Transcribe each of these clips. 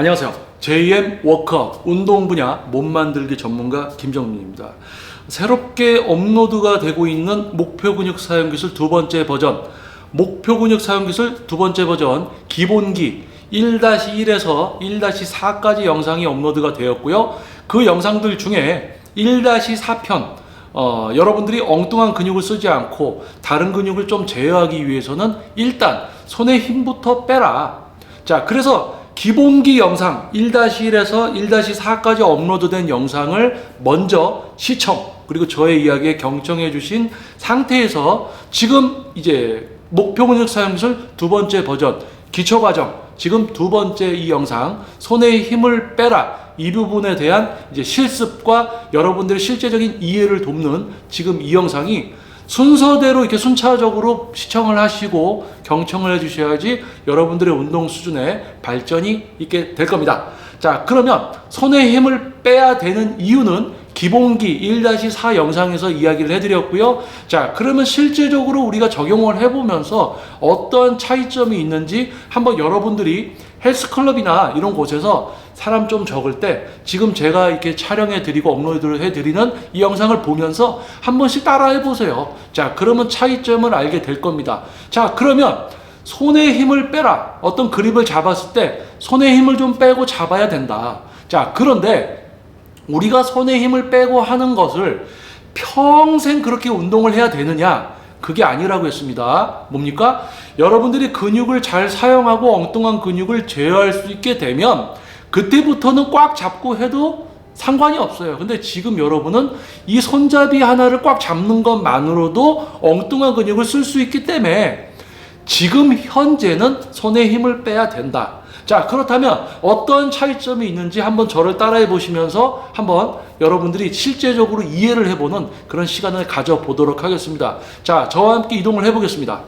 안녕하세요. JM 워커 운동 분야 몸 만들기 전문가 김정민입니다. 새롭게 업로드가 되고 있는 목표 근육 사용 기술 두 번째 버전, 목표 근육 사용 기술 두 번째 버전 기본기 1-1에서 1-4까지 영상이 업로드가 되었고요. 그 영상들 중에 1-4편 어, 여러분들이 엉뚱한 근육을 쓰지 않고 다른 근육을 좀 제어하기 위해서는 일단 손에 힘부터 빼라. 자, 그래서 기본기 영상 1-1에서 1-4까지 업로드된 영상을 먼저 시청 그리고 저의 이야기에 경청해 주신 상태에서 지금 이제 목표 근육 사용 기술 두 번째 버전 기초 과정 지금 두 번째 이 영상 손에 힘을 빼라 이 부분에 대한 이제 실습과 여러분들의 실제적인 이해를 돕는 지금 이 영상이 순서대로 이렇게 순차적으로 시청을 하시고 경청을 해주셔야지 여러분들의 운동 수준에 발전이 있게 될 겁니다. 자, 그러면 손에 힘을 빼야 되는 이유는 기본기 1-4 영상에서 이야기를 해드렸고요. 자, 그러면 실제적으로 우리가 적용을 해보면서 어떤 차이점이 있는지 한번 여러분들이 헬스클럽이나 이런 곳에서 사람 좀 적을 때 지금 제가 이렇게 촬영해 드리고 업로드를 해 드리는 이 영상을 보면서 한 번씩 따라해 보세요. 자, 그러면 차이점을 알게 될 겁니다. 자, 그러면 손에 힘을 빼라. 어떤 그립을 잡았을 때 손에 힘을 좀 빼고 잡아야 된다. 자, 그런데 우리가 손에 힘을 빼고 하는 것을 평생 그렇게 운동을 해야 되느냐? 그게 아니라고 했습니다. 뭡니까? 여러분들이 근육을 잘 사용하고 엉뚱한 근육을 제어할 수 있게 되면 그때부터는 꽉 잡고 해도 상관이 없어요. 근데 지금 여러분은 이 손잡이 하나를 꽉 잡는 것만으로도 엉뚱한 근육을 쓸 수 있기 때문에 지금 현재는 손에 힘을 빼야 된다. 자, 그렇다면 어떤 차이점이 있는지 한번 저를 따라해 보시면서 한번 여러분들이 실제적으로 이해를 해보는 그런 시간을 가져보도록 하겠습니다. 자, 저와 함께 이동을 해보겠습니다.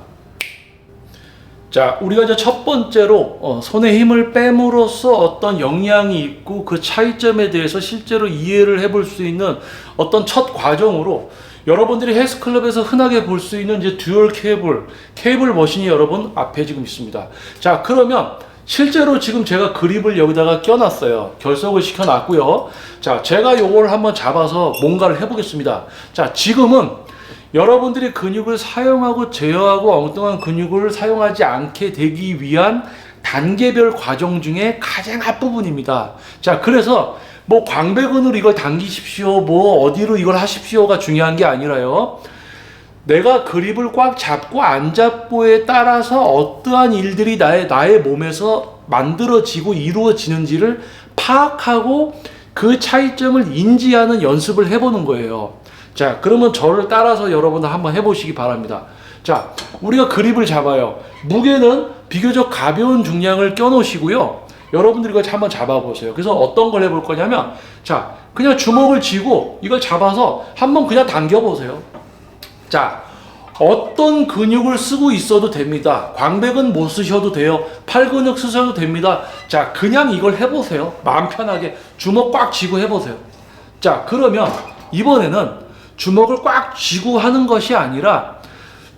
자, 우리가 이제 첫 번째로 어, 손에 힘을 뺨으로써 어떤 영향이 있고 그 차이점에 대해서 실제로 이해를 해볼 수 있는 어떤 첫 과정으로 여러분들이 헬스클럽에서 흔하게 볼 수 있는 이제 듀얼 케이블, 케이블 머신이 여러분 앞에 지금 있습니다. 자, 그러면 실제로 지금 제가 그립을 여기다가 껴놨어요. 결석을 시켜놨고요. 자, 제가 요걸 한번 잡아서 뭔가를 해보겠습니다. 자, 지금은 여러분들이 근육을 사용하고 제어하고 엉뚱한 근육을 사용하지 않게 되기 위한 단계별 과정 중에 가장 앞부분입니다. 자, 그래서 뭐 광배근으로 이걸 당기십시오, 뭐 어디로 이걸 하십시오가 중요한 게 아니라요. 내가 그립을 꽉 잡고 안 잡고에 따라서 어떠한 일들이 나의, 나의 몸에서 만들어지고 이루어지는지를 파악하고 그 차이점을 인지하는 연습을 해보는 거예요. 자, 그러면 저를 따라서 여러분 한번 해보시기 바랍니다. 자, 우리가 그립을 잡아요. 무게는 비교적 가벼운 중량을 껴놓으시고요. 여러분들이 이걸 한번 잡아보세요. 그래서 어떤 걸 해볼 거냐면, 자, 그냥 주먹을 쥐고 이걸 잡아서 한번 그냥 당겨보세요. 자, 어떤 근육을 쓰고 있어도 됩니다. 광배근 못 쓰셔도 돼요. 팔 근육 쓰셔도 됩니다. 자, 그냥 이걸 해보세요. 마음 편하게 주먹 꽉 쥐고 해보세요. 자, 그러면 이번에는 주먹을 꽉 쥐고 하는 것이 아니라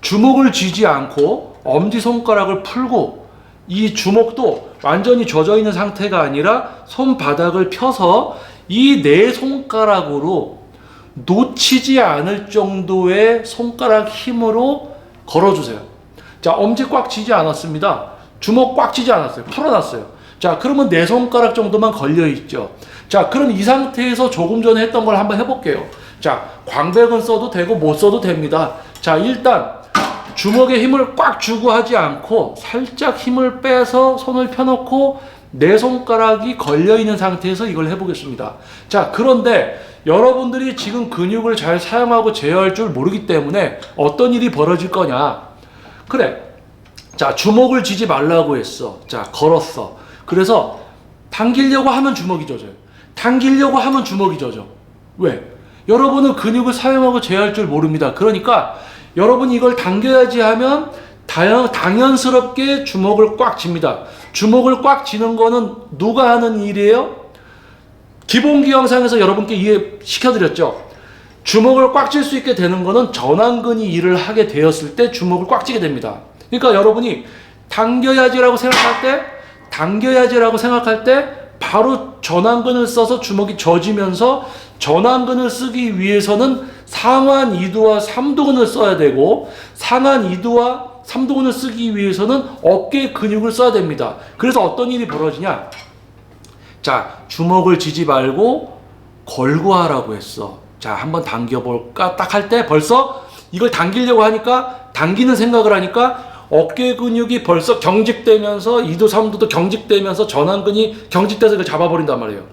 주먹을 쥐지 않고 엄지손가락을 풀고 이 주먹도 완전히 젖어 있는 상태가 아니라 손바닥을 펴서 이 네 손가락으로 놓치지 않을 정도의 손가락 힘으로 걸어주세요. 자, 엄지 꽉 쥐지 않았습니다. 주먹 꽉 쥐지 않았어요. 풀어놨어요. 자, 그러면 네 손가락 정도만 걸려 있죠. 자, 그럼 이 상태에서 조금 전에 했던 걸 한번 해볼게요. 자, 광배근 써도 되고 못 써도 됩니다. 자, 일단 주먹에 힘을 꽉 주고 하지 않고 살짝 힘을 빼서 손을 펴놓고 네 손가락이 걸려 있는 상태에서 이걸 해보겠습니다. 자, 그런데 여러분들이 지금 근육을 잘 사용하고 제어할 줄 모르기 때문에 어떤 일이 벌어질 거냐? 그래. 자, 주먹을 쥐지 말라고 했어. 자, 걸었어. 그래서 당기려고 하면 주먹이 젖어요. 당기려고 하면 주먹이 젖어. 왜? 여러분은 근육을 사용하고 제어할 줄 모릅니다. 그러니까 여러분이 이걸 당겨야지 하면 당연, 당연스럽게 주먹을 꽉 쥡니다. 주먹을 꽉 쥐는 거는 누가 하는 일이에요? 기본기 영상에서 여러분께 이해시켜드렸죠. 주먹을 꽉 쥘 수 있게 되는 거는 전완근이 일을 하게 되었을 때 주먹을 꽉 쥐게 됩니다. 그러니까 여러분이 당겨야지라고 생각할 때, 당겨야지라고 생각할 때 바로 전완근을 써서 주먹이 젖으면서 전완근을 쓰기 위해서는 상완 2두와 3두근을 써야 되고 상완 2두와 3두근을 쓰기 위해서는 어깨 근육을 써야 됩니다. 그래서 어떤 일이 벌어지냐? 자, 주먹을 쥐지 말고 걸고 하라고 했어. 자, 한번 당겨볼까? 딱 할 때 벌써 이걸 당기려고 하니까 당기는 생각을 하니까 어깨 근육이 벌써 경직되면서 2도 3도도 경직되면서 전완근이 경직돼서 이걸 잡아버린단 말이에요.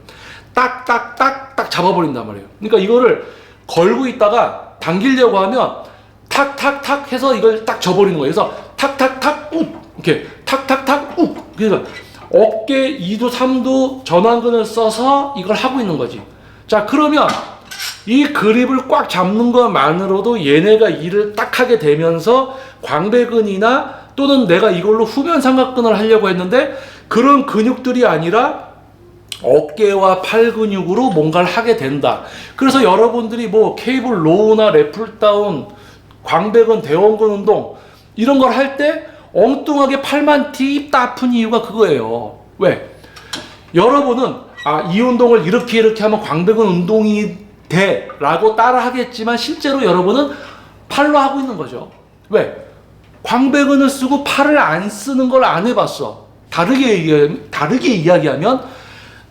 딱딱딱 딱 잡아버린단 말이에요. 그러니까 이거를 걸고 있다가 당기려고 하면 탁탁탁 해서 이걸 딱 져버리는 거예요. 그래서 탁탁탁 욱 이렇게 탁탁탁 욱 그러니까 어깨 2도 3도 전완근을 써서 이걸 하고 있는 거지. 자 그러면 이 그립을 꽉 잡는 것만으로도 얘네가 일을 딱 하게 되면서 광배근이나 또는 내가 이걸로 후면 삼각근을 하려고 했는데 그런 근육들이 아니라 어깨와 팔 근육으로 뭔가를 하게 된다. 그래서 여러분들이 뭐 케이블 로우나 래플 다운, 광배근, 대원근 운동 이런 걸 할 때 엉뚱하게 팔만 딥다 아픈 이유가 그거예요. 왜? 여러분은 아, 이 운동을 이렇게 이렇게 하면 광배근 운동이 돼 라고 따라 하겠지만 실제로 여러분은 팔로 하고 있는 거죠. 왜? 광배근을 쓰고 팔을 안 쓰는 걸 안 해봤어. 다르게, 얘기, 다르게 이야기하면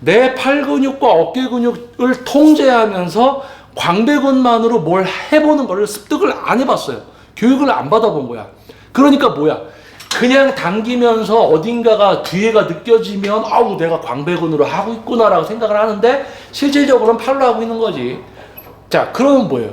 내 팔 근육과 어깨 근육을 통제하면서 광배근만으로 뭘 해보는 거를 습득을 안 해봤어요. 교육을 안 받아본 거야. 그러니까 뭐야? 그냥 당기면서 어딘가가 뒤에가 느껴지면 아우 내가 광배근으로 하고 있구나라고 생각을 하는데 실질적으로는 팔로 하고 있는 거지. 자, 그러면 뭐예요?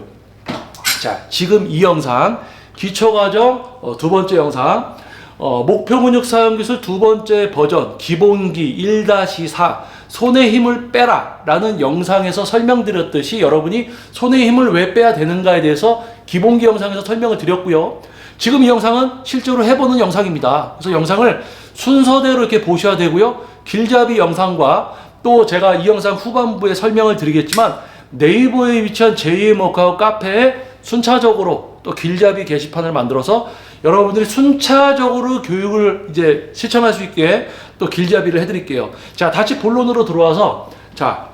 자, 지금 이 영상 기초과정 어, 두 번째 영상 어, 목표 근육 사용 기술 두 번째 버전 기본기 1-4 손에 힘을 빼라 라는 영상에서 설명드렸듯이 여러분이 손에 힘을 왜 빼야 되는가에 대해서 기본기 영상에서 설명을 드렸고요. 지금 이 영상은 실제로 해보는 영상입니다. 그래서 영상을 순서대로 이렇게 보셔야 되고요. 길잡이 영상과 또 제가 이 영상 후반부에 설명을 드리겠지만 네이버에 위치한 제2의 워크아웃 카페에 순차적으로 또 길잡이 게시판을 만들어서 여러분들이 순차적으로 교육을 이제 실천할 수 있게 또 길잡이를 해드릴게요. 자, 다시 본론으로 들어와서 자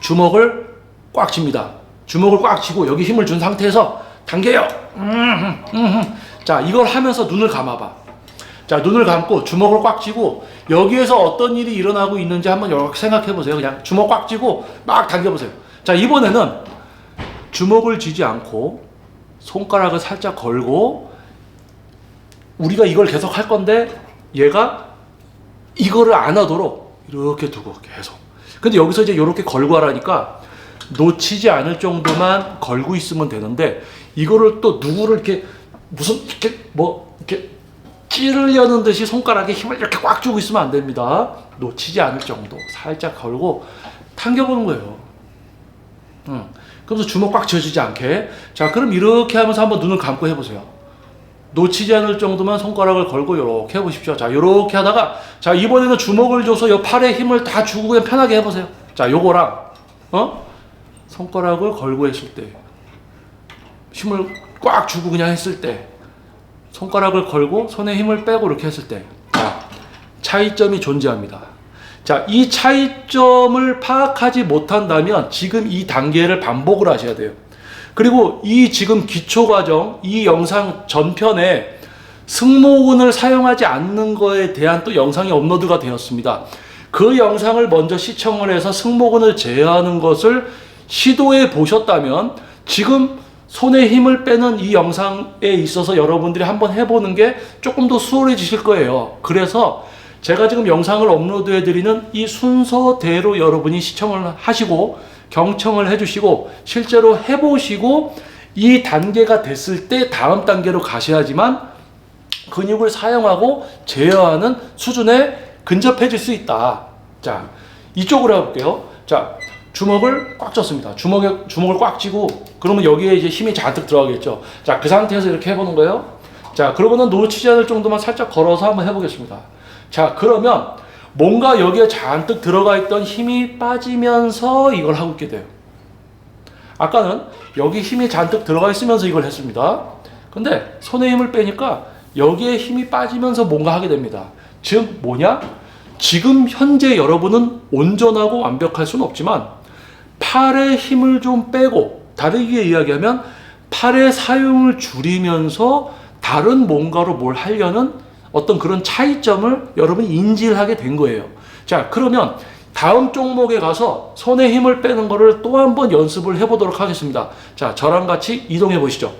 주먹을 꽉 쥡니다. 주먹을 꽉 쥐고 여기 힘을 준 상태에서 당겨요. 자, 이걸 하면서 눈을 감아봐. 자, 눈을 감고 주먹을 꽉 쥐고 여기에서 어떤 일이 일어나고 있는지 한번 이렇게 생각해 보세요. 그냥 주먹 꽉 쥐고 막 당겨 보세요. 자, 이번에는 주먹을 쥐지 않고 손가락을 살짝 걸고 우리가 이걸 계속 할 건데 얘가 이거를 안 하도록 이렇게 두고 계속. 근데 여기서 이제 이렇게 걸고 하라니까 놓치지 않을 정도만 걸고 있으면 되는데 이거를 또 누구를 이렇게 무슨 이렇게 뭐 이렇게 찌르려는 듯이 손가락에 힘을 이렇게 꽉 주고 있으면 안 됩니다. 놓치지 않을 정도 살짝 걸고 당겨보는 거예요. 응. 그러면서 주먹 꽉 쥐어지지 않게. 자, 그럼 이렇게 하면서 한번 눈을 감고 해보세요. 놓치지 않을 정도만 손가락을 걸고 이렇게 해보십시오. 자, 이렇게 하다가 자 이번에는 주먹을 줘서 요 팔에 힘을 다 주고 그냥 편하게 해보세요. 자, 요거랑 어 손가락을 걸고 했을 때 힘을 꽉 주고 그냥 했을 때 손가락을 걸고 손에 힘을 빼고 이렇게 했을 때 자, 차이점이 존재합니다. 자, 이 차이점을 파악하지 못한다면 지금 이 단계를 반복을 하셔야 돼요. 그리고 이 지금 기초 과정, 이 영상 전편에 승모근을 사용하지 않는 거에 대한 또 영상이 업로드가 되었습니다. 그 영상을 먼저 시청을 해서 승모근을 제어하는 것을 시도해 보셨다면 지금 손에 힘을 빼는 이 영상에 있어서 여러분들이 한번 해보는 게 조금 더 수월해지실 거예요. 그래서 제가 지금 영상을 업로드해 드리는 이 순서대로 여러분이 시청을 하시고 경청을 해주시고 실제로 해보시고 이 단계가 됐을 때 다음 단계로 가셔야지만 근육을 사용하고 제어하는 수준에 근접해질 수 있다. 자, 이쪽으로 해볼게요. 자, 주먹을 꽉 쥐었습니다. 주먹에, 주먹을 꽉 쥐고, 그러면 여기에 이제 힘이 잔뜩 들어가겠죠. 자, 그 상태에서 이렇게 해보는 거예요. 자, 그러고는 놓치지 않을 정도만 살짝 걸어서 한번 해보겠습니다. 자, 그러면 뭔가 여기에 잔뜩 들어가 있던 힘이 빠지면서 이걸 하고 있게 돼요. 아까는 여기 힘이 잔뜩 들어가 있으면서 이걸 했습니다. 근데 손에 힘을 빼니까 여기에 힘이 빠지면서 뭔가 하게 됩니다. 즉 뭐냐? 지금 현재 여러분은 온전하고 완벽할 수는 없지만 팔의 힘을 좀 빼고 다르게 이야기하면 팔의 사용을 줄이면서 다른 뭔가로 뭘 하려는 어떤 그런 차이점을 여러분이 인지를 하게 된 거예요. 자, 그러면 다음 종목에 가서 손에 힘을 빼는 거를 또 한 번 연습을 해보도록 하겠습니다. 자, 저랑 같이 이동해 보시죠.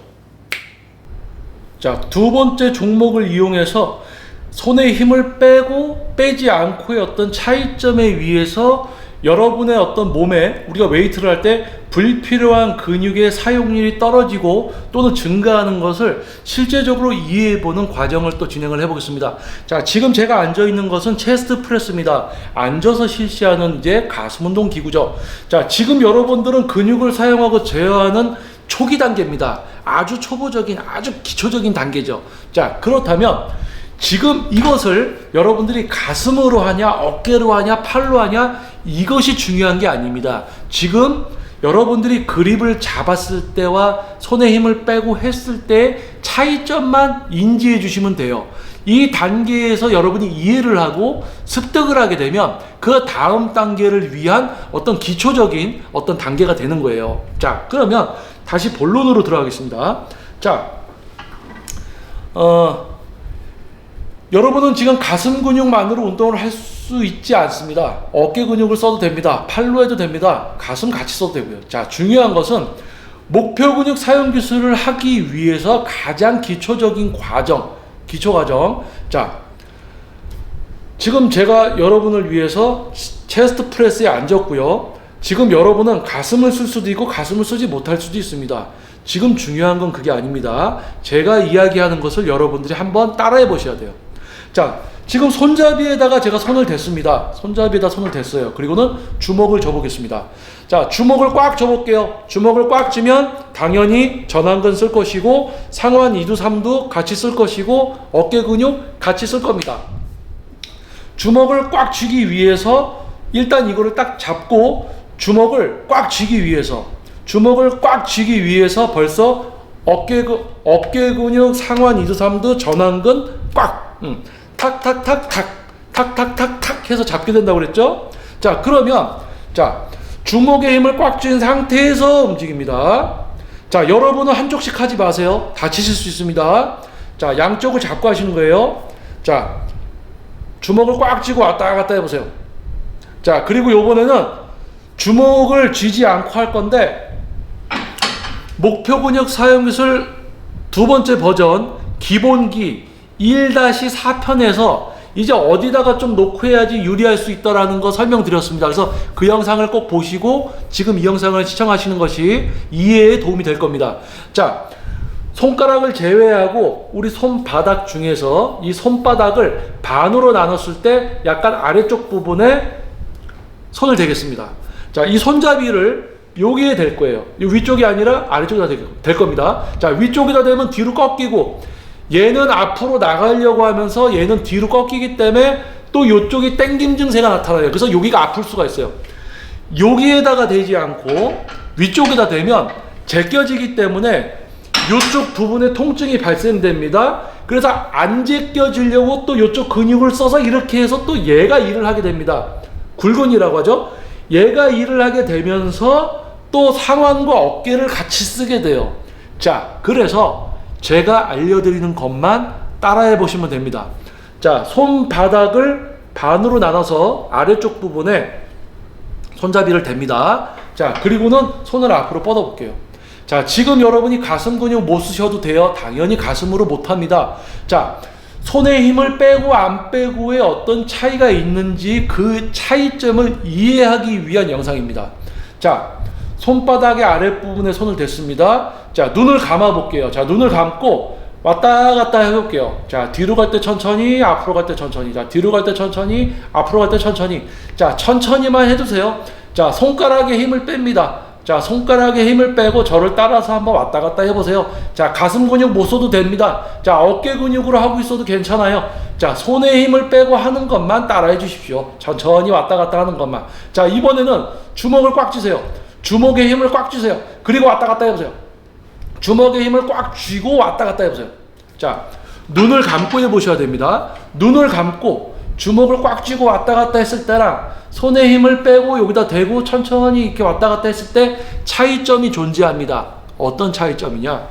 자, 두 번째 종목을 이용해서 손에 힘을 빼고 빼지 않고의 어떤 차이점에 의해서 여러분의 어떤 몸에 우리가 웨이트를 할 때 불필요한 근육의 사용률이 떨어지고 또는 증가하는 것을 실제적으로 이해해보는 과정을 또 진행을 해보겠습니다. 자, 지금 제가 앉아 있는 것은 체스트 프레스입니다. 앉아서 실시하는 이제 가슴 운동 기구죠. 자, 지금 여러분들은 근육을 사용하고 제어하는 초기 단계입니다. 아주 초보적인, 아주 기초적인 단계죠. 자, 그렇다면 지금 이것을 여러분들이 가슴으로 하냐, 어깨로 하냐, 팔로 하냐, 이것이 중요한 게 아닙니다. 지금 여러분들이 그립을 잡았을 때와 손에 힘을 빼고 했을 때 차이점만 인지해 주시면 돼요. 이 단계에서 여러분이 이해를 하고 습득을 하게 되면 그 다음 단계를 위한 어떤 기초적인 어떤 단계가 되는 거예요. 자, 그러면 다시 본론으로 들어가겠습니다. 자, 어, 여러분은 지금 가슴 근육만으로 운동을 할 수 있지 않습니다. 어깨 근육을 써도 됩니다. 팔로 해도 됩니다. 가슴 같이 써도 되고요. 자, 중요한 것은 목표 근육 사용 기술을 하기 위해서 가장 기초적인 과정, 기초 과정. 자, 지금 제가 여러분을 위해서 체스트 프레스에 앉았고요. 지금 여러분은 가슴을 쓸 수도 있고 가슴을 쓰지 못할 수도 있습니다. 지금 중요한 건 그게 아닙니다. 제가 이야기하는 것을 여러분들이 한번 따라해 보셔야 돼요. 자, 지금 손잡이에다가 제가 손을 댔습니다. 손잡이에다 손을 댔어요. 그리고는 주먹을 줘보겠습니다. 자, 주먹을 꽉 줘볼게요. 주먹을 꽉 쥐면 당연히 전완근 쓸 것이고 상완 2두 3두 같이 쓸 것이고 어깨 근육 같이 쓸 겁니다. 주먹을 꽉 쥐기 위해서 일단 이거를 딱 잡고 주먹을 꽉 쥐기 위해서 주먹을 꽉 쥐기 위해서 벌써 어깨 근 어깨 근육 상완 2두 3두 전완근 꽉 음. 탁탁탁탁 탁탁탁탁 해서 잡게 된다고 그랬죠? 자, 그러면 자, 주먹의 힘을 꽉 쥔 상태에서 움직입니다. 자, 여러분은 한쪽씩 하지 마세요. 다치실 수 있습니다. 자, 양쪽을 잡고 하시는 거예요. 자, 주먹을 꽉 쥐고 왔다 갔다 해보세요. 자, 그리고 요번에는 주먹을 쥐지 않고 할 건데, 목표 근육 사용 기술 두 번째 버전, 기본기 1-4편에서 이제 어디다가 좀 놓고 해야지 유리할 수 있다라는 거 설명드렸습니다. 그래서 그 영상을 꼭 보시고 지금 이 영상을 시청하시는 것이 이해에 도움이 될 겁니다. 자, 손가락을 제외하고 우리 손바닥 중에서 이 손바닥을 반으로 나눴을 때 약간 아래쪽 부분에 손을 대겠습니다. 자, 이 손잡이를 여기에 될 거예요. 이 위쪽이 아니라 아래쪽에다 될, 될 겁니다. 자, 위쪽에다 대면 뒤로 꺾이고 얘는 앞으로 나가려고 하면서 얘는 뒤로 꺾이기 때문에 또 이쪽이 땡김 증세가 나타나요. 그래서 여기가 아플 수가 있어요. 여기에다가 대지 않고 위쪽에다 대면 제껴지기 때문에 이쪽 부분에 통증이 발생됩니다. 그래서 안 제껴지려고 또 이쪽 근육을 써서 이렇게 해서 또 얘가 일을 하게 됩니다. 굴근이라고 하죠. 얘가 일을 하게 되면서 또 상완과 어깨를 같이 쓰게 돼요. 자, 그래서 제가 알려드리는 것만 따라해 보시면 됩니다. 자, 손바닥을 반으로 나눠서 아래쪽 부분에 손잡이를 댑니다. 자, 그리고는 손을 앞으로 뻗어 볼게요. 자, 지금 여러분이 가슴 근육 못 쓰셔도 돼요. 당연히 가슴으로 못 합니다. 자, 손에 힘을 빼고 안 빼고의 어떤 차이가 있는지 그 차이점을 이해하기 위한 영상입니다. 자, 손바닥의 아랫부분에 손을 댔습니다. 자, 눈을 감아 볼게요. 자, 눈을 감고 왔다 갔다 해볼게요. 자, 뒤로 갈 때 천천히, 앞으로 갈 때 천천히. 자, 뒤로 갈 때 천천히, 앞으로 갈 때 천천히. 자, 천천히만 해주세요. 자, 손가락에 힘을 뺍니다. 자, 손가락에 힘을 빼고 저를 따라서 한번 왔다 갔다 해보세요. 자, 가슴 근육 못 써도 됩니다. 자, 어깨 근육으로 하고 있어도 괜찮아요. 자, 손에 힘을 빼고 하는 것만 따라해 주십시오. 천천히 왔다 갔다 하는 것만. 자, 이번에는 주먹을 꽉 쥐세요. 주먹에 힘을 꽉 쥐세요. 그리고 왔다 갔다 해보세요. 주먹에 힘을 꽉 쥐고 왔다 갔다 해보세요. 자, 눈을 감고 해보셔야 됩니다. 눈을 감고 주먹을 꽉 쥐고 왔다 갔다 했을 때랑 손에 힘을 빼고 여기다 대고 천천히 이렇게 왔다 갔다 했을 때 차이점이 존재합니다. 어떤 차이점이냐?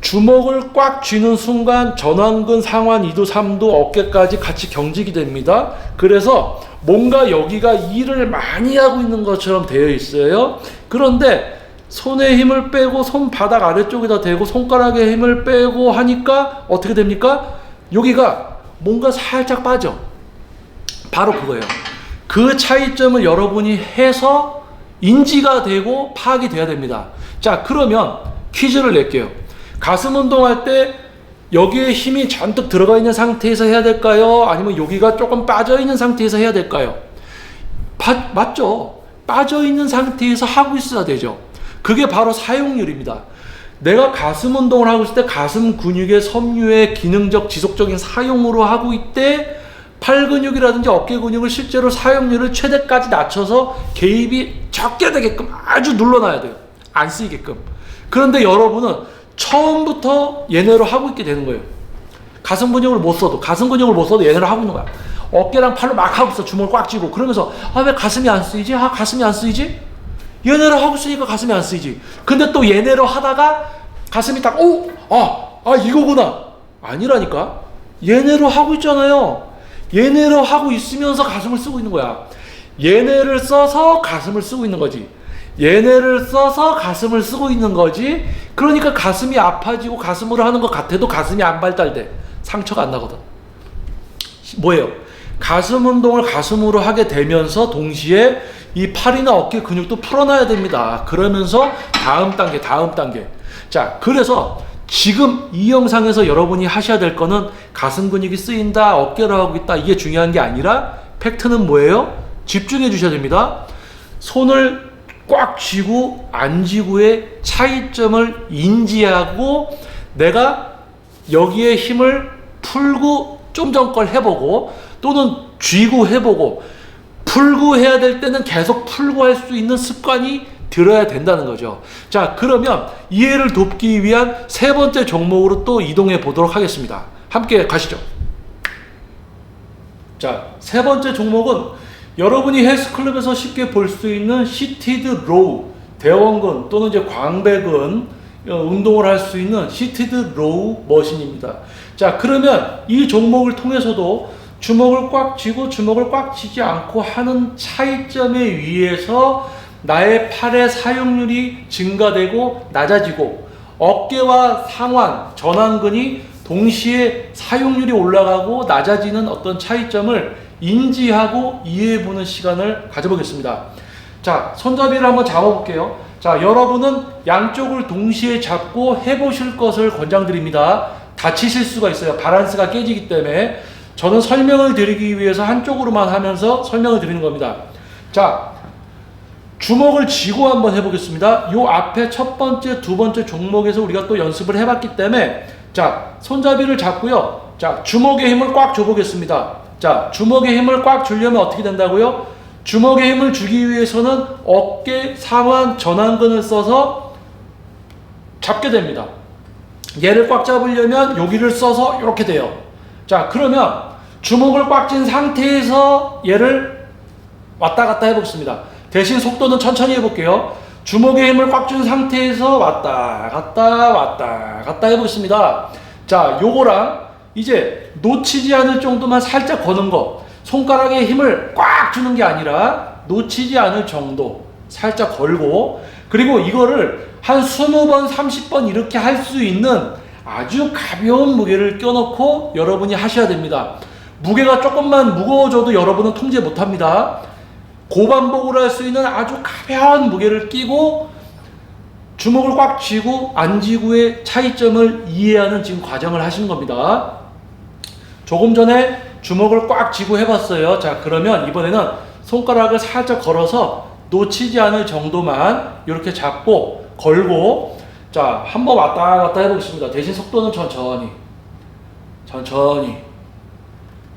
주먹을 꽉 쥐는 순간 전완근, 상완, 2도, 3도, 어깨까지 같이 경직이 됩니다. 그래서 뭔가 여기가 일을 많이 하고 있는 것처럼 되어 있어요. 그런데 손에 힘을 빼고 손바닥 아래쪽에다 대고 손가락에 힘을 빼고 하니까 어떻게 됩니까? 여기가 뭔가 살짝 빠져. 바로 그거예요. 그 차이점을 여러분이 해서 인지가 되고 파악이 돼야 됩니다. 자, 그러면 퀴즈를 낼게요. 가슴 운동할 때 여기에 힘이 잔뜩 들어가 있는 상태에서 해야 될까요? 아니면 여기가 조금 빠져 있는 상태에서 해야 될까요? 바, 맞죠? 빠져 있는 상태에서 하고 있어야 되죠. 그게 바로 사용률입니다. 내가 가슴 운동을 하고 있을 때 가슴 근육의 섬유의 기능적 지속적인 사용으로 하고 있대 팔 근육이라든지 어깨 근육을 실제로 사용률을 최대까지 낮춰서 개입이 적게 되게끔 아주 눌러놔야 돼요. 안 쓰이게끔. 그런데 여러분은 처음부터 얘네로 하고 있게 되는 거예요. 가슴 근육을 못 써도 가슴 근육을 못 써도 얘네로 하고 있는 거야. 어깨랑 팔로 막 하고 있어. 주먹을 꽉 쥐고 그러면서 아 왜 가슴이 안 쓰이지? 아 가슴이 안 쓰이지? 얘네로 하고 있으니까 가슴이 안 쓰이지. 근데 또 얘네로 하다가 가슴이 딱 오! 아! 아 이거구나. 아니라니까. 얘네로 하고 있잖아요. 얘네로 하고 있으면서 가슴을 쓰고 있는 거야. 얘네를 써서 가슴을 쓰고 있는 거지. 얘네를 써서 가슴을 쓰고 있는 거지. 그러니까 가슴이 아파지고 가슴으로 하는 것 같아도 가슴이 안 발달돼. 상처가 안 나거든. 뭐예요? 가슴 운동을 가슴으로 하게 되면서 동시에 이 팔이나 어깨 근육도 풀어놔야 됩니다. 그러면서 다음 단계, 다음 단계. 자, 그래서 지금 이 영상에서 여러분이 하셔야 될 거는 가슴 근육이 쓰인다, 어깨를 하고 있다, 이게 중요한 게 아니라 팩트는 뭐예요? 집중해 주셔야 됩니다. 손을 꽉 쥐고 안 쥐고의 차이점을 인지하고 내가 여기에 힘을 풀고 좀 전 걸 해보고 또는 쥐고 해보고 풀고 해야 될 때는 계속 풀고 할 수 있는 습관이 들어야 된다는 거죠. 자, 그러면 이해를 돕기 위한 세 번째 종목으로 또 이동해 보도록 하겠습니다. 함께 가시죠. 자, 세 번째 종목은 여러분이 헬스클럽에서 쉽게 볼 수 있는 시티드 로우, 대원근 또는 이제 광배근 어, 운동을 할 수 있는 시티드 로우 머신입니다. 자, 그러면 이 종목을 통해서도 주먹을 꽉 쥐고 주먹을 꽉 쥐지 않고 하는 차이점에 의해서 나의 팔의 사용률이 증가되고 낮아지고 어깨와 상완, 전완근이 동시에 사용률이 올라가고 낮아지는 어떤 차이점을 인지하고 이해해보는 시간을 가져보겠습니다. 자, 손잡이를 한번 잡아볼게요. 자, 여러분은 양쪽을 동시에 잡고 해보실 것을 권장드립니다. 다치실 수가 있어요. 바란스가 깨지기 때문에. 저는 설명을 드리기 위해서 한쪽으로만 하면서 설명을 드리는 겁니다. 자, 주먹을 쥐고 한번 해보겠습니다. 요 앞에 첫 번째, 두 번째 종목에서 우리가 또 연습을 해봤기 때문에 자, 손잡이를 잡고요. 자, 주먹의 힘을 꽉 줘보겠습니다. 자, 주먹의 힘을 꽉 주려면 어떻게 된다고요? 주먹의 힘을 주기 위해서는 어깨, 상완, 전완근을 써서 잡게 됩니다. 얘를 꽉 잡으려면 여기를 써서 이렇게 돼요. 자, 그러면 주먹을 꽉 쥔 상태에서 얘를 왔다 갔다 해보겠습니다. 대신 속도는 천천히 해볼게요. 주먹의 힘을 꽉 준 상태에서 왔다 갔다 왔다 갔다 해보겠습니다. 자, 요거랑 이제 놓치지 않을 정도만 살짝 거는 거. 손가락에 힘을 꽉 주는 게 아니라 놓치지 않을 정도 살짝 걸고 그리고 이거를 한 20번, 30번 이렇게 할 수 있는 아주 가벼운 무게를 껴놓고 여러분이 하셔야 됩니다. 무게가 조금만 무거워져도 여러분은 통제 못합니다. 고반복으로 할수 있는 아주 가벼운 무게를 끼고 주먹을 꽉 쥐고 안 쥐고의 차이점을 이해하는 지금 과정을 하신 겁니다. 조금 전에 주먹을 꽉 쥐고 해봤어요. 자, 그러면 이번에는 손가락을 살짝 걸어서 놓치지 않을 정도만 이렇게 잡고 걸고 자, 한 번 왔다 갔다 해보겠습니다. 대신 속도는 천천히. 천천히.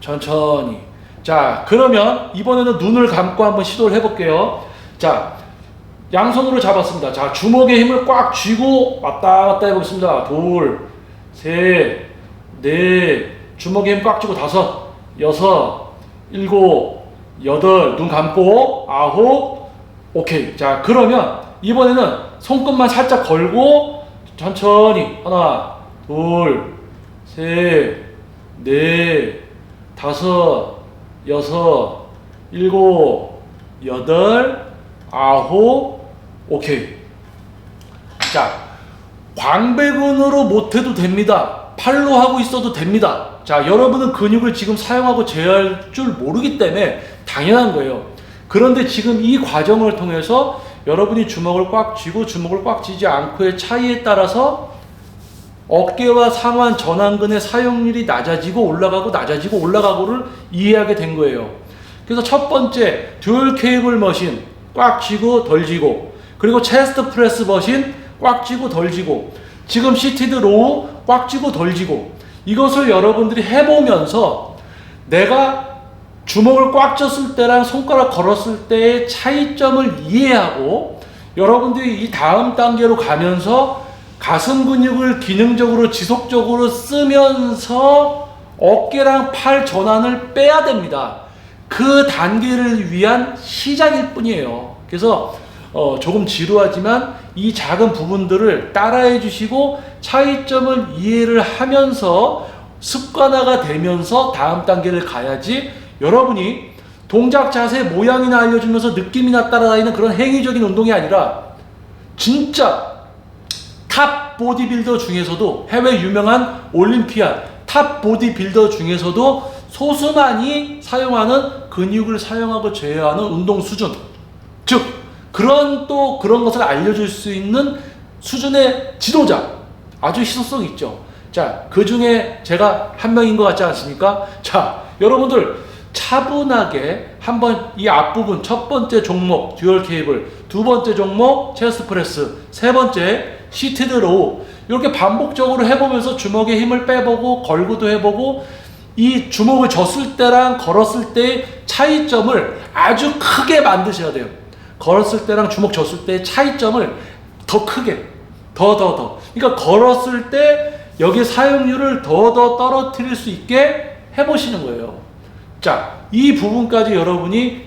천천히. 자, 그러면 이번에는 눈을 감고 한번 시도를 해볼게요. 자, 양손으로 잡았습니다. 자, 주먹에 힘을 꽉 쥐고 왔다 갔다 해보겠습니다. 둘, 셋, 넷, 주먹에 힘꽉 쥐고 다섯, 여섯, 일곱, 여덟, 눈 감고, 아홉, 오케이. 자, 그러면 이번에는 손끝만 살짝 걸고 천천히 하나, 둘, 셋, 넷, 다섯, 여섯, 일곱, 여덟, 아홉, 오케이. 자, 광배근으로 못해도 됩니다. 팔로 하고 있어도 됩니다. 자, 여러분은 근육을 지금 사용하고 제어할 줄 모르기 때문에 당연한 거예요. 그런데 지금 이 과정을 통해서 여러분이 주먹을 꽉 쥐고 주먹을 꽉 쥐지 않고의 차이에 따라서 어깨와 상완 전완근의 사용률이 낮아지고 올라가고 낮아지고 올라가고를 이해하게 된 거예요. 그래서 첫 번째 듀얼 케이블 머신 꽉 쥐고 덜 쥐고. 그리고 체스트 프레스 머신 꽉 쥐고 덜 쥐고. 지금 시티드 로우 꽉 쥐고 덜 쥐고. 이것을 여러분들이 해보면서 내가 주먹을 꽉 쥐었을 때랑 손가락 걸었을 때의 차이점을 이해하고 여러분들이 이 다음 단계로 가면서 가슴 근육을 기능적으로 지속적으로 쓰면서 어깨랑 팔 전환을 빼야 됩니다. 그 단계를 위한 시작일 뿐이에요. 그래서 어, 조금 지루하지만 이 작은 부분들을 따라해 주시고 차이점을 이해를 하면서 습관화가 되면서 다음 단계를 가야지 여러분이 동작 자세 모양이나 알려주면서 느낌이나 따라다니는 그런 행위적인 운동이 아니라 진짜 탑 보디빌더 중에서도 해외 유명한 올림피아 탑 보디빌더 중에서도 소수만이 사용하는 근육을 사용하고 제어하는 운동 수준. 즉 그런 또 그런 것을 알려줄 수 있는 수준의 지도자. 아주 희소성 있죠. 자 그 중에 제가 한 명인 것 같지 않습니까? 자 여러분들 차분하게 한번 이 앞부분 첫 번째 종목 듀얼 케이블 두 번째 종목 체스트 프레스 세 번째 시티드 로우 이렇게 반복적으로 해보면서 주먹에 힘을 빼보고 걸고도 해보고 이 주먹을 졌을 때랑 걸었을 때의 차이점을 아주 크게 만드셔야 돼요 걸었을 때랑 주먹 졌을 때의 차이점을 더 크게 더 더더 그러니까 걸었을 때 여기 사용률을 더 더 떨어뜨릴 수 있게 해보시는 거예요 자, 이 부분까지 여러분이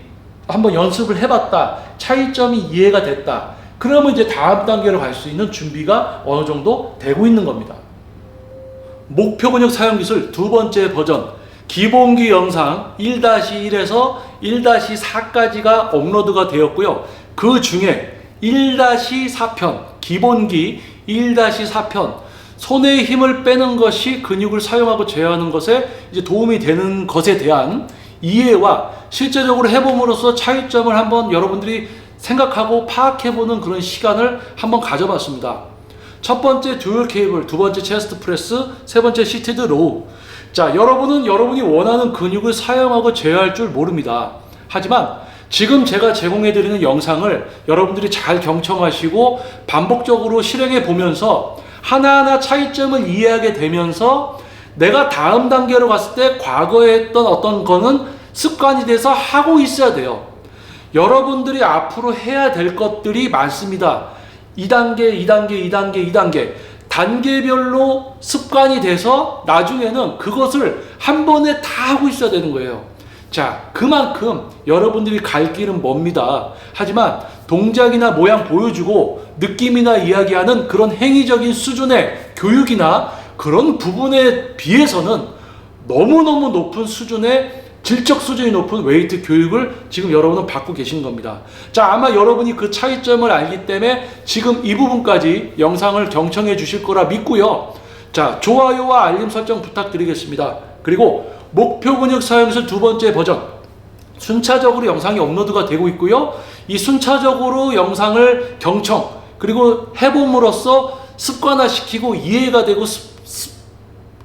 한번 연습을 해봤다. 차이점이 이해가 됐다. 그러면 이제 다음 단계로 갈 수 있는 준비가 어느 정도 되고 있는 겁니다. 목표 근육 사용 기술 두 번째 버전. 기본기 영상 1-1에서 1-4까지가 업로드가 되었고요. 그 중에 1-4편, 기본기 1-4편, 손의 힘을 빼는 것이 근육을 사용하고 제어하는 것에 이제 도움이 되는 것에 대한 이해와 실제적으로 해봄으로써 차이점을 한번 여러분들이 생각하고 파악해보는 그런 시간을 한번 가져봤습니다. 첫 번째 듀얼 케이블, 두 번째 체스트 프레스, 세 번째 시티드 로우. 자, 여러분은 여러분이 원하는 근육을 사용하고 제어할 줄 모릅니다. 하지만 지금 제가 제공해드리는 영상을 여러분들이 잘 경청하시고 반복적으로 실행해 보면서 하나하나 차이점을 이해하게 되면서 내가 다음 단계로 갔을 때 과거에 했던 어떤 거는 습관이 돼서 하고 있어야 돼요. 여러분들이 앞으로 해야 될 것들이 많습니다. 2단계, 2단계, 2단계, 2단계. 단계별로 습관이 돼서 나중에는 그것을 한 번에 다 하고 있어야 되는 거예요. 자, 그만큼 여러분들이 갈 길은 멉니다. 하지만 동작이나 모양 보여주고 느낌이나 이야기하는 그런 행위적인 수준의 교육이나 그런 부분에 비해서는 너무너무 높은 수준의 질적 수준이 높은 웨이트 교육을 지금 여러분은 받고 계신 겁니다. 자, 아마 여러분이 그 차이점을 알기 때문에 지금 이 부분까지 영상을 경청해 주실 거라 믿고요. 자, 좋아요와 알림 설정 부탁드리겠습니다. 그리고 목표 근육 사용술 두 번째 버전 순차적으로 영상이 업로드가 되고 있고요. 이 순차적으로 영상을 경청 그리고 해봄으로써 습관화시키고 이해가 되고 습, 습,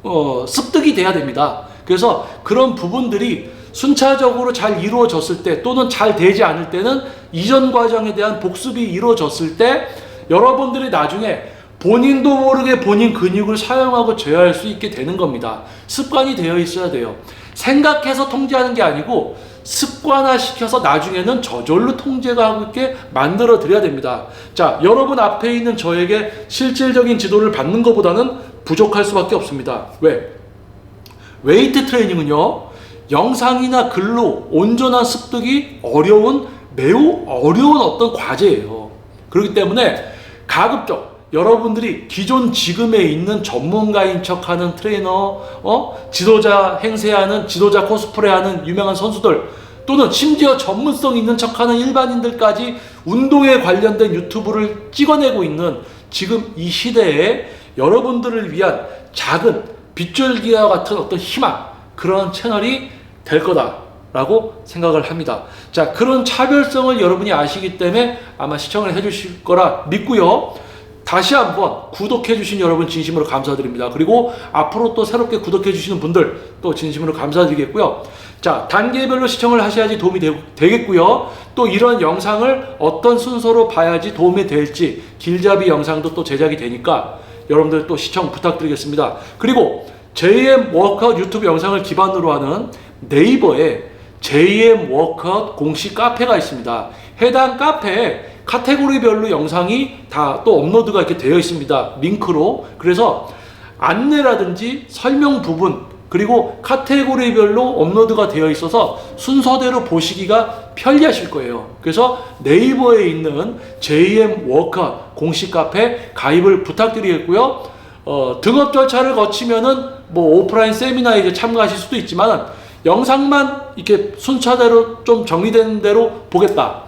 어, 습득이 돼야 됩니다. 그래서 그런 부분들이 순차적으로 잘 이루어졌을 때 또는 잘 되지 않을 때는 이전 과정에 대한 복습이 이루어졌을 때 여러분들이 나중에 본인도 모르게 본인 근육을 사용하고 제어할 수 있게 되는 겁니다. 습관이 되어 있어야 돼요. 생각해서 통제하는 게 아니고 습관화 시켜서 나중에는 저절로 통제가 하고 있게 만들어 드려야 됩니다. 자, 여러분 앞에 있는 저에게 실질적인 지도를 받는 것보다는 부족할 수밖에 없습니다. 왜? 웨이트 트레이닝은요, 영상이나 글로 온전한 습득이 어려운 매우 어려운 어떤 과제예요. 그렇기 때문에 가급적 여러분들이 기존 지금에 있는 전문가인 척 하는 트레이너, 어? 지도자 행세하는 지도자 코스프레 하는 유명한 선수들 또는 심지어 전문성 있는 척 하는 일반인들까지 운동에 관련된 유튜브를 찍어내고 있는 지금 이 시대에 여러분들을 위한 작은 빗줄기와 같은 어떤 희망 그런 채널이 될 거다라고 생각을 합니다. 자 그런 차별성을 여러분이 아시기 때문에 아마 시청을 해주실 거라 믿고요. 다시 한번 구독해주신 여러분 진심으로 감사드립니다. 그리고 앞으로 또 새롭게 구독해주시는 분들 또 진심으로 감사드리겠고요. 자, 단계별로 시청을 하셔야지 도움이 되, 겠고요또 이런 영상을 어떤 순서로 봐야지 도움이 될지 길잡이 영상도 또 제작이 되니까 여러분들 또 시청 부탁드리겠습니다. 그리고 JM 워크아웃 유튜브 영상을 기반으로 하는 네이버에 JM 워크아웃 공식 카페가 있습니다. 해당 카페에 카테고리별로 영상이 다 또 업로드가 이렇게 되어 있습니다. 링크로. 그래서 안내라든지 설명 부분 그리고 카테고리별로 업로드가 되어 있어서 순서대로 보시기가 편리하실 거예요. 그래서 네이버에 있는 JM 워커 공식 카페 가입을 부탁드리겠고요. 어, 등업 절차를 거치면은 뭐 오프라인 세미나에 이제 참가하실 수도 있지만 영상만 이렇게 순차대로 좀 정리된 대로 보겠다.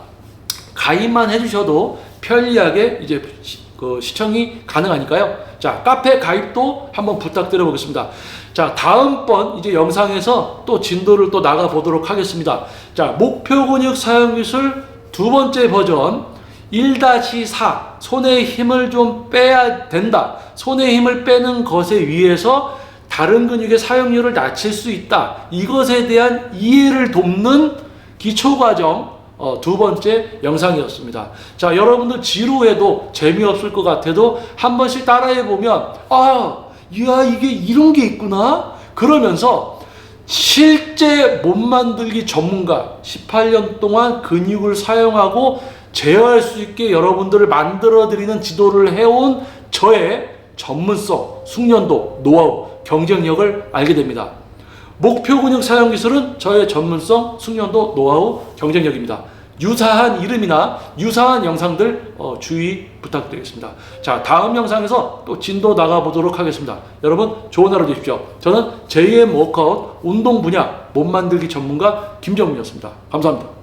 가입만 해주셔도 편리하게 이제 시, 그 시청이 가능하니까요. 자, 카페 가입도 한번 부탁드려 보겠습니다. 자, 다음번 이제 영상에서 또 진도를 또 나가 보도록 하겠습니다. 자, 목표 근육 사용 기술 두 번째 버전 1-4 손의 힘을 좀 빼야 된다. 손의 힘을 빼는 것에 의해서 다른 근육의 사용률을 낮출 수 있다. 이것에 대한 이해를 돕는 기초 과정 어, 두 번째 영상이었습니다. 자, 여러분들 지루해도 재미없을 것 같아도 한 번씩 따라해 보면 아, 야 이게 이런 게 있구나. 그러면서 실제 몸 만들기 전문가 18년 동안 근육을 사용하고 제어할 수 있게 여러분들을 만들어 드리는 지도를 해온 저의 전문성, 숙련도, 노하우, 경쟁력을 알게 됩니다. 목표 근육 사용 기술은 저의 전문성, 숙련도, 노하우, 경쟁력입니다. 유사한 이름이나 유사한 영상들 어, 주의 부탁드리겠습니다. 자, 다음 영상에서 또 진도 나가 보도록 하겠습니다. 여러분 좋은 하루 되십시오. 저는 JM 워크아웃 운동 분야 몸 만들기 전문가 김정민이었습니다. 감사합니다.